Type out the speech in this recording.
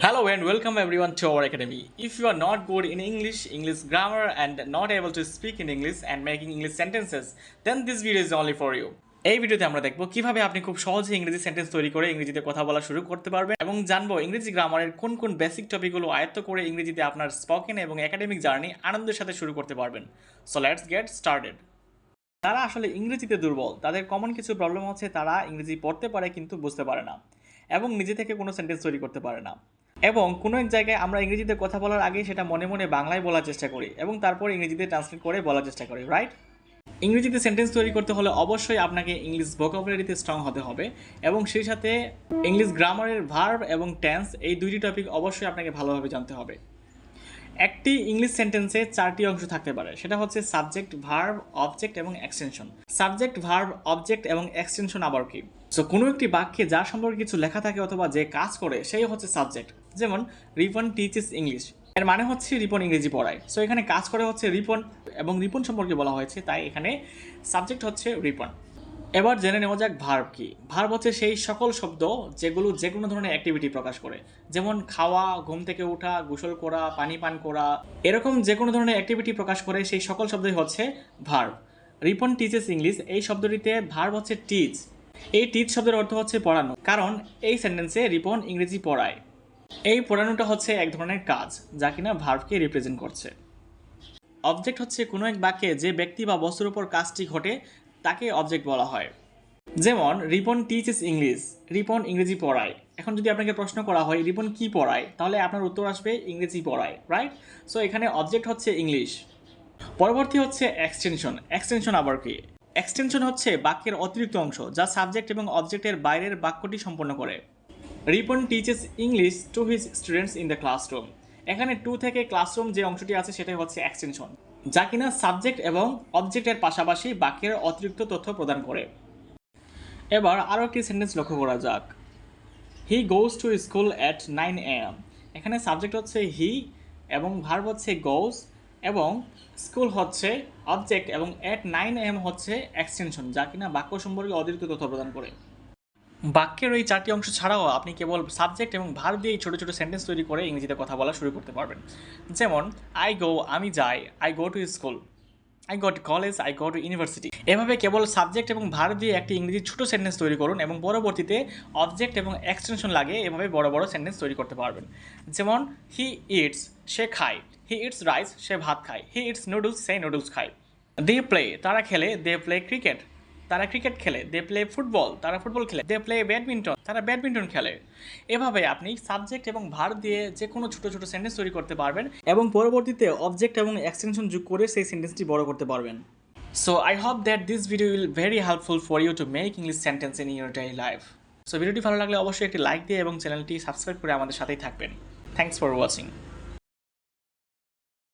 Hello and welcome everyone to our academy. If you are not good in English, English grammar, and not able to speak in English and making English sentences, then this video is only for you. এই ভিডিওতে আমরা দেখব কীভাবে আপনি খুব সহজে ইংরেজি sentence তৈরি করে ইংরেজিতে কথা বলা শুরু করতে পারবেন এবং জানব ইংরেজি গ্রামারের কোন কোন বেসিক টপিকগুলো আয়ত্ত করে ইংরেজিতে আপনার স্পোকেন এবং একাডেমিক জার্নি আনন্দের সাথে শুরু করতে পারবেন সো লেটস গেট স্টার্টেড তারা আসলে ইংরেজিতে দুর্বল তাদের কমন কিছু প্রবলেম হচ্ছে তারা ইংরেজি পড়তে পারে কিন্তু বুঝতে পারে না এবং নিজে থেকে কোনো সেন্টেন্স তৈরি করতে পারে না এবং কোনো এক জায়গায় আমরা ইংরেজিতে কথা বলার আগে সেটা মনে মনে বাংলায় বলার চেষ্টা করি এবং তারপর ইংরেজিতে ট্রান্সলেট করে বলার চেষ্টা করি রাইট ইংরেজিতে সেন্টেন্স তৈরি করতে হলে অবশ্যই আপনাকে ইংলিশ ভোকাবুলারিতে স্ট্রং হতে হবে এবং সেই সাথে ইংলিশ গ্রামারের ভার্ব এবং টেন্স এই দুইটি টপিক অবশ্যই আপনাকে ভালোভাবে জানতে হবে। একটি ইংলিশ সেন্টেন্সে চারটি অংশ থাকতে পারে, সেটা হচ্ছে সাবজেক্ট ভার্ব অবজেক্ট এবং এক্সটেনশন সাবজেক্ট ভার্ব অবজেক্ট এবং এক্সটেনশন আবার কি? সো কোনো একটি বাক্যে যার সম্পর্কে কিছু লেখা থাকে অথবা যে কাজ করে, সেই হচ্ছে সাবজেক্ট যেমন, রিপন টিচেস ইংলিশ এর মানে হচ্ছে রিপন ইংরেজি পড়ায়। সো এখানে কাজ করে হচ্ছে রিপন এবং রিপন সম্পর্কে বলা হয়েছে, তাই এখানে সাবজেক্ট হচ্ছে রিপন। এবার জেনে নেওয়া যাক ভার্ব কি। ভার্ব হচ্ছে সেই সকল শব্দ যেগুলো যে কোনো ধরনের অ্যাক্টিভিটি প্রকাশ করে। যেমন, খাওয়া, ঘুম থেকে ওঠা, গোসল করা, পানি পান করা। এরকম যে কোনো ধরনের অ্যাক্টিভিটি প্রকাশ করে সেই সকল শব্দই হচ্ছে ভার্ব রিপন টিচেস ইংলিশ এই শব্দটিতে ভার্ব হচ্ছে টিচ এই টিচ শব্দের অর্থ হচ্ছে পড়ানো। কারণ, এই সেন্টেন্সে রিপন ইংরেজি পড়ায়। এই পড়ানোটা হচ্ছে এক ধরনের কাজ, যা কিনা ভার্বকে রিপ্রেজেন্ট করছে। অবজেক্ট হচ্ছে কোনো এক বাক্যে যে ব্যক্তি বা বস্তুর উপর কাজটি ঘটে, তাকে অবজেক্ট বলা হয়। যেমন, রিপন টিচেস ইংলিশ রিপন ইংরেজি পড়ায়। এখন যদি আপনাকে প্রশ্ন করা হয়, রিপন কি পড়ায়? তাহলে আপনার উত্তর আসবে ইংরেজি পড়ায় রাইট সো এখানে অবজেক্ট হচ্ছে ইংলিশ পরবর্তী হচ্ছে এক্সটেনশন এক্সটেনশন আবার কি? এক্সটেনশন হচ্ছে বাক্যের অতিরিক্ত অংশ, যা সাবজেক্ট এবং অবজেক্টের বাইরের বাক্যটি সম্পন্ন করে। Ripon teaches English to his students in the classroom এখানে টু থেকে ক্লাসরুম যে অংশটি আছে সেটাই হচ্ছে এক্সটেনশন যা কিনা সাবজেক্ট এবং অবজেক্টের পাশাপাশি বাক্যের অতিরিক্ত তথ্য প্রদান করে। এবার আরও একটি সেন্টেন্স লক্ষ্য করা যাক। He goes to school at nine A M এখানে সাবজেক্ট হচ্ছে হি এবং ভার্ব হচ্ছে গোজ এবং স্কুল হচ্ছে অবজেক্ট এবং অ্যাট নাইন এম হচ্ছে এক্সটেনশন যা কিনা বাক্য সম্পর্কে অতিরিক্ত তথ্য প্রদান করে। বাক্যের এই চারটি অংশ ছাড়াও আপনি কেবল সাবজেক্ট এবং ভার দিয়ে ছোটো ছোটো সেন্টেন্স তৈরি করে ইংরেজিতে কথা বলা শুরু করতে পারবেন। যেমন আই গো আমি যাই I go to school I go to college I go to university এভাবে কেবল সাবজেক্ট এবং ভার দিয়ে একটি ইংরেজি ছোটো সেন্টেন্স তৈরি করুন এবং পরবর্তীতে অবজেক্ট এবং এক্সটেনশন লাগে এভাবে বড় বড় সেন্টেন্স তৈরি করতে পারবেন। যেমন হি ইটস সে খায় হি ইটস রাইস সে ভাত খায় হি ইটস নুডলস সে নুডলস খায়। দে প্লে তারা খেলে দে প্লে ক্রিকেট তারা ক্রিকেট খেলে দে প্লে ফুটবল তারা ফুটবল খেলে দে প্লে ব্যাডমিন্টন তারা ব্যাডমিন্টন খেলে। এভাবে আপনি সাবজেক্ট এবং ভার দিয়ে যে কোনো ছোটো ছোটো সেন্টেন্স তৈরি করতে পারবেন এবং পরবর্তীতে অবজেক্ট এবং এক্সটেনশন যোগ করে সেই সেন্টেন্সটি বড় করতে পারবেন। So I hope that this video will very helpful for you to make English sentence in your daily life so ভিডিওটি ভালো লাগলে অবশ্যই একটি লাইক দিয়ে এবং চ্যানেলটি সাবস্ক্রাইব করে আমাদের সাথেই থাকবেন। Thanks for watching